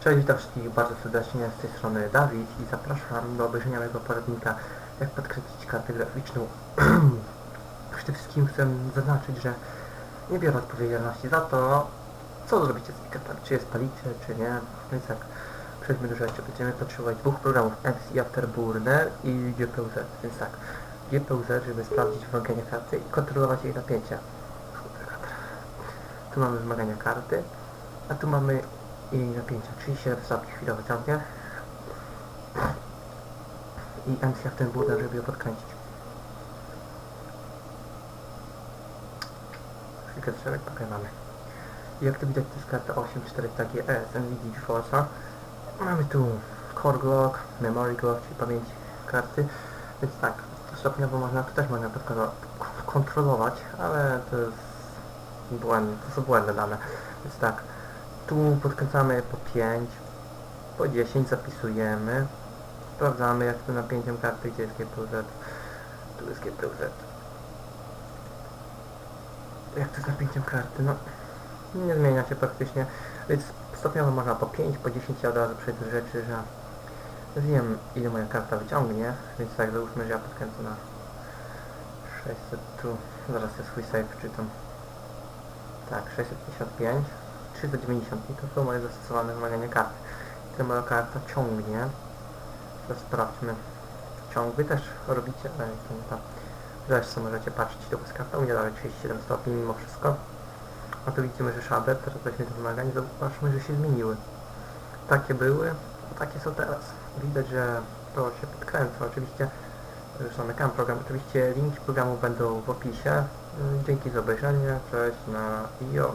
Cześć, witam wszystkich bardzo serdecznie, z tej strony Dawid i zapraszam do obejrzenia mojego poradnika jak podkręcić kartę graficzną. Przede wszystkim chcę zaznaczyć, że nie biorę odpowiedzialności za to, co zrobicie z kartami, czy je spalicie, czy nie. Więc tak, przejdźmy do rzeczy. Będziemy potrzebować dwóch programów, MC Afterburner i GPUZ. Więc tak, GPUZ, żeby sprawdzić wymagania karty i kontrolować jej napięcie. Tu mamy wymagania karty, a tu mamy jej napięcia 37 stopni chwilowo ciągnie i MC Afterburner, żeby ją podkręcić. Chwilkę drzewek, okej mamy. I jak to widać to jest karta 8400 GS NVIDIA GeForce'a. Mamy tu Core Glock, Memory Glock, czyli pamięć karty. Więc tak, stopniowo można, to też można kontrolować, ale to jest błędne, to są błędne dane. Więc tak, tu podkręcamy po 5, po 10 zapisujemy, sprawdzamy jak to napięciem karty, gdzie jest GPUZ, tu jest GPUZ. Jak to z napięciem karty? No, nie zmienia się praktycznie, więc stopniowo można po 5, po 10 ja od razu przejdę do rzeczy, że wiem ile moja karta wyciągnie, więc tak załóżmy, że ja podkręcę na 600 tu, zaraz ja swój save czytam. Tak, 655, 390 i to są moje zastosowane wymagania karty. Tyle moja karta ciągnie. Teraz sprawdźmy. Ciąg wy też robicie, ale to nie to. Zresztą możecie patrzeć, to jest karta u mnie dalej 37 stopni mimo wszystko. A tu widzimy, że shader, teraz weźmy te wymagania, zobaczmy, że się zmieniły. Takie były, a takie są teraz. Widać, że to się podkręca. Oczywiście już zamykam program. Oczywiście linki programu będą w opisie. Dzięki za obejrzenie. Cześć na IO.